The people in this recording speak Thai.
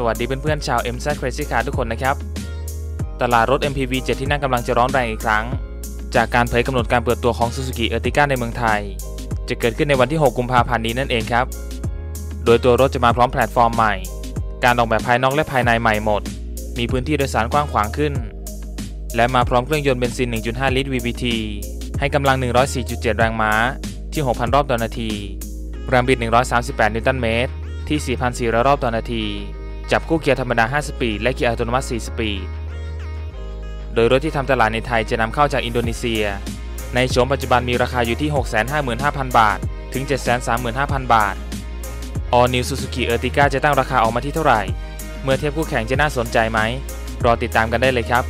สวัสดีเพื่อนๆชาว MZ Crazy Car ทุกคนนะครับ ตลาดรถ MPV 7 ที่นั่งกำลังจะร้อนแรงอีกครั้ง จากการเผยกำหนดการเปิดตัวของ Suzuki Ertiga ในเมืองไทย จะเกิดขึ้นในวันที่ 6 กุมภาพันธ์นี้นั่นเองครับ โดยตัวรถจะมาพร้อมแพลตฟอร์มใหม่ การออกแบบภายนอกและภายในใหม่หมด มีพื้นที่โดยสารกว้างขวางขึ้น และมาพร้อมเครื่องยนต์เบนซิน 1.5 ลิตร VVT ให้กำลัง 104.7 แรงม้าที่ 6,000 รอบต่อนาทีแรงบิด 138 นิวตันเมตรที่ 4,400 รอบต่อนาที จับคู่เกียร์ธรรมดา 5 สปีด และเกียร์อัตโนมัติ 4 สปีด โดยรถที่ทำตลาดในไทยจะนำเข้าจากอินโดนีเซีย ในโฉมปัจจุบันมีราคาอยู่ที่ 655,000 บาท ถึง 735,000 บาท All New Suzuki Ertiga จะตั้งราคาออกมาที่เท่าไหร่ เมื่อเทียบคู่แข่งจะน่าสนใจไหม รอติดตามกันได้เลยครับ